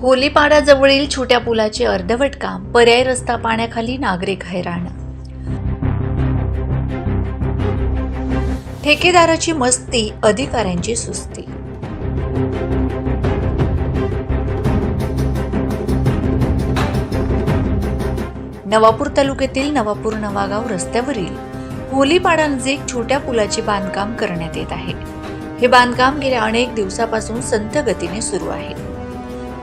होलीपाडाजवळील छोट्या पुलाचे अर्धवट काम पर्याय रस्ता पाण्याखाली नागरिक हैराण. ठेकेदाराची मस्ती अधिकाऱ्यांची सुस्ती. नवापूर तालुक्यातील नवापूर नवागाव रस्त्यावरील होलीपाडानजीक छोट्या पुलाचे बांधकाम करण्यात येत आहे. हे बांधकाम गेल्या अनेक दिवसापासून संथ गतीने सुरू आहे.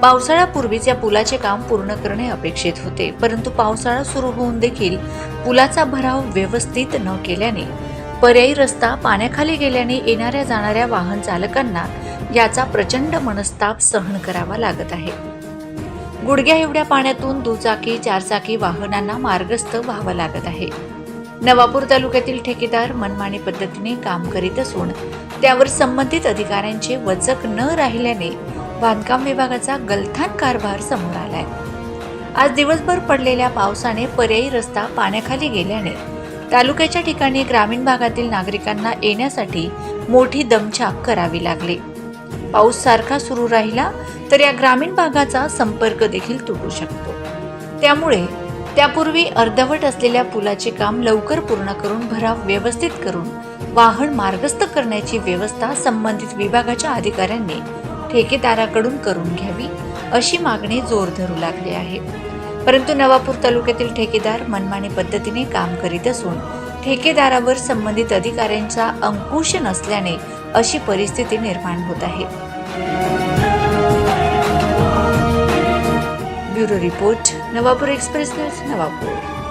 पावसाळ्यापूर्वीच या पुलाचे काम पूर्ण करणे अपेक्षित होते परंतु पावसाळा सुरू होऊन देखील पुलाचा भराव व्यवस्थित न केल्याने पर्यायी रस्ता पाण्याखाली गेल्याने येणाऱ्या जाणाऱ्या वाहन चालकांना याचा प्रचंड मनस्ताप सहन करावा लागत आहे. गुडघ्या एवढ्या पाण्यातून दुचाकी चारचाकी वाहनांना मार्गस्थ व्हावं लागत आहे. नवापूर तालुक्यातील ठेकेदार मनमानी पद्धतीने काम करीत असून त्यावर संबंधित अधिकाऱ्यांचे वचक न राहिल्याने बांधकाम विभागाचा गलथान कारभार समोर आलाय. आज दिवसभर पडलेल्या पावसाने पर्यायी रस्ता पाण्याखाली गेल्याने तालुक्याच्या ठिकाणी ग्रामीण भागातील नागरिकांना येण्यासाठी मोठी दमछाक करावी लागली. पाऊस सारखा सुरू राहिला तर या ग्रामीण भागाचा संपर्क देखील तुटू शकतो. त्यामुळे त्यापूर्वी अर्धवट असलेल्या पुलाचे काम लवकर पूर्ण करून भराव व्यवस्थित करून वाहन मार्गस्थ करण्याची व्यवस्था संबंधित विभागाच्या अधिकाऱ्यांनी ठेकेदाराकडून करून घ्यावी अशी मागणी जोर धरू लागली आहे. परंतु नवापूर तालुक्यातील ठेकेदार मनमानी पद्धतीने काम करीत असून ठेकेदारावर संबंधित अधिकाऱ्यांचा अंकुश नसल्याने अशी परिस्थिती निर्माण होत आहे. Bureau report Navapur express news Navapur.